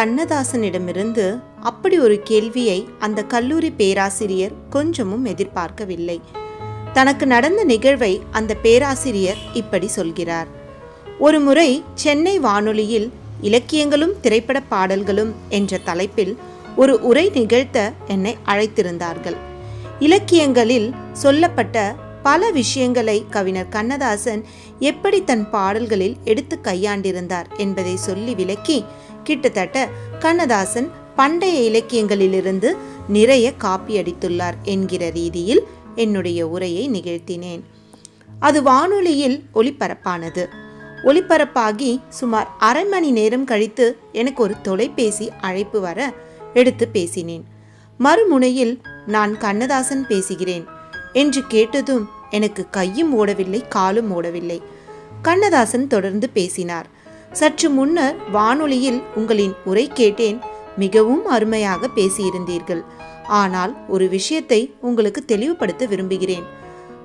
கண்ணதாசனிடமிருந்து அப்படி ஒரு கேள்வியை அந்த கல்லூரி பேராசிரியர் கொஞ்சமும் எதிர்பார்க்கவில்லை. தனக்கு நடந்த நிகழ்வை அந்த பேராசிரியர் இப்படி சொல்கிறார். ஒரு முறை சென்னை வானொலியில் இலக்கியங்களும் திரைப்பட பாடல்களும் என்ற தலைப்பில் ஒரு உரை நிகழ்த்த என்னை அழைத்திருந்தார்கள். இலக்கியங்களில் சொல்லப்பட்ட பல விஷயங்களை கவிஞர் கண்ணதாசன் எப்படி தன் பாடல்களில் எடுத்து கையாண்டிருந்தார் என்பதை சொல்லி விளக்கி கிட்டத்தட்ட கண்ணதாசன் பண்டைய இலக்கியங்களிலிருந்து நிறைய காப்பி அடித்துள்ளார் என்கிற ரீதியில் என்னுடைய உரையை நிகழ்த்தினேன். அது வானொலியில் ஒளிபரப்பானது. ஒளிபரப்பாகி சுமார் அரை மணி நேரம் கழித்து எனக்கு ஒரு தொலைபேசி அழைப்பு வர எடுத்து பேசினேன். மறுமுனையில் நான் கண்ணதாசன் பேசுகிறேன் என்று கேட்டதும் எனக்கு கையும் ஓடவில்லை காலும் ஓடவில்லை. கண்ணதாசன் தொடர்ந்து பேசினார். சற்று முன்னர் வானொலியில் உங்களின் உரை கேட்டேன் மிகவும் அருமையாக பேசியிருந்தீர்கள். ஆனால் ஒரு விஷயத்தை உங்களுக்கு தெளிவுபடுத்த விரும்புகிறேன்.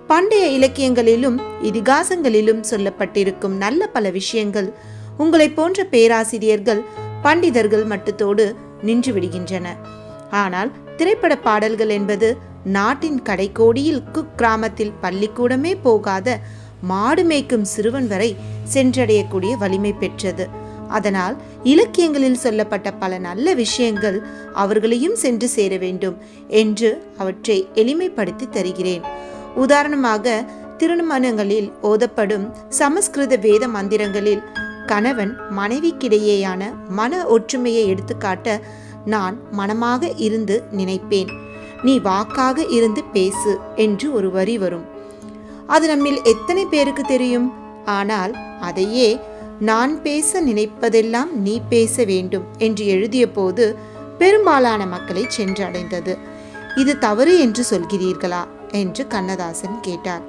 பண்டைய இலக்கியங்களிலும் இதிகாசங்களிலும் சொல்லப்பட்டிருக்கும் நல்ல பல விஷயங்கள் உங்களை போன்ற பேராசிரியர்கள் பண்டிதர்கள் மட்டுத்தோடு நின்று விடுகின்றன. ஆனால் திரைப்பட பாடல்கள் என்பது நாட்டின் கடைக்கோடியில் குக்கிராமத்தில் பள்ளிக்கூடமே போகாத மாடு மேய்க்கும் சிறுவன் வரை சென்றடையக்கூடிய வலிமை பெற்றது. அதனால் இலக்கியங்களில் சொல்லப்பட்ட பல நல்ல விஷயங்கள் அவர்களையும் சென்று சேர வேண்டும் என்று அவற்றை எளிமைப்படுத்தி தருகிறேன். உதாரணமாக திருமணங்களில் ஓதப்படும் சமஸ்கிருத வேத மந்திரங்களில் கணவன் மனைவிக்கிடையேயான மன ஒற்றுமையை எடுத்துக்காட்ட நான் மனமாக இருந்து நினைப்பேன். நீ வாக்காக இருந்து பேசு என்று ஒரு வரி வரும். அது நம்மில் எத்தனை பேருக்கு தெரியும்? ஆனால் அதையே நான் பேச நினைப்பதெல்லாம் நீ பேச வேண்டும் என்று எழுதிய போது பெரும்பாலான மக்களை சென்றடைந்தது. இது தவறு என்று சொல்கிறீர்களா? என்று கண்ணதாசன் கேட்டார்.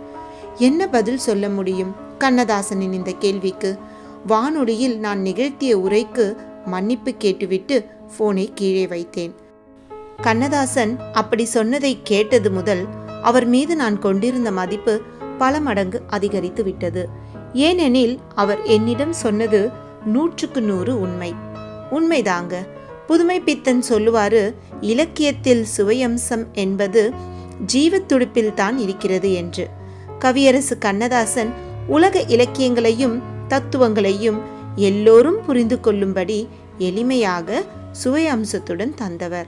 என்ன பதில் சொல்ல முடியும்? கண்ணதாசனின் இந்த கேள்விக்கு வானொலியில் நான் நிகழ்த்திய உரைக்கு மன்னிப்பு கேட்டுவிட்டு போனை கீழே வைத்தேன். கண்ணதாசன் அப்படி சொன்னதை கேட்டது முதல் அவர் மீது நான் கொண்டிருந்த மதிப்பு பல மடங்கு அதிகரித்து விட்டது. ஏனெனில் அவர் என்னிடம் சொன்னது நூற்றுக்கு நூறு உண்மை. உண்மைதாங்க. புதுமை பித்தன் சொல்லுவாரு இலக்கியத்தில் சுவையம்சம் என்பது ஜீவத்துடுப்பில் தான் இருக்கிறது என்று. கவியரசு கண்ணதாசன் உலக இலக்கியங்களையும் தத்துவங்களையும் எல்லோரும் புரிந்து கொள்ளும்படி எளிமையாக சுவை அம்சத்துடன் தந்தவர்.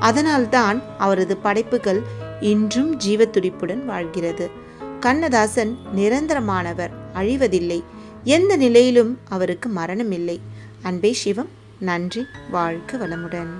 அதனால்தான் அவரது படைப்புகள் இன்றும் ஜீவத்துடிப்புடன் வாழ்கிறது. கண்ணதாசன் நிரந்தரமானவர் அழிவதில்லை. எந்த நிலையிலும் அவருக்கு மரணமில்லை. அன்பே சிவம் நன்றி வாழ்க வளமுடன்.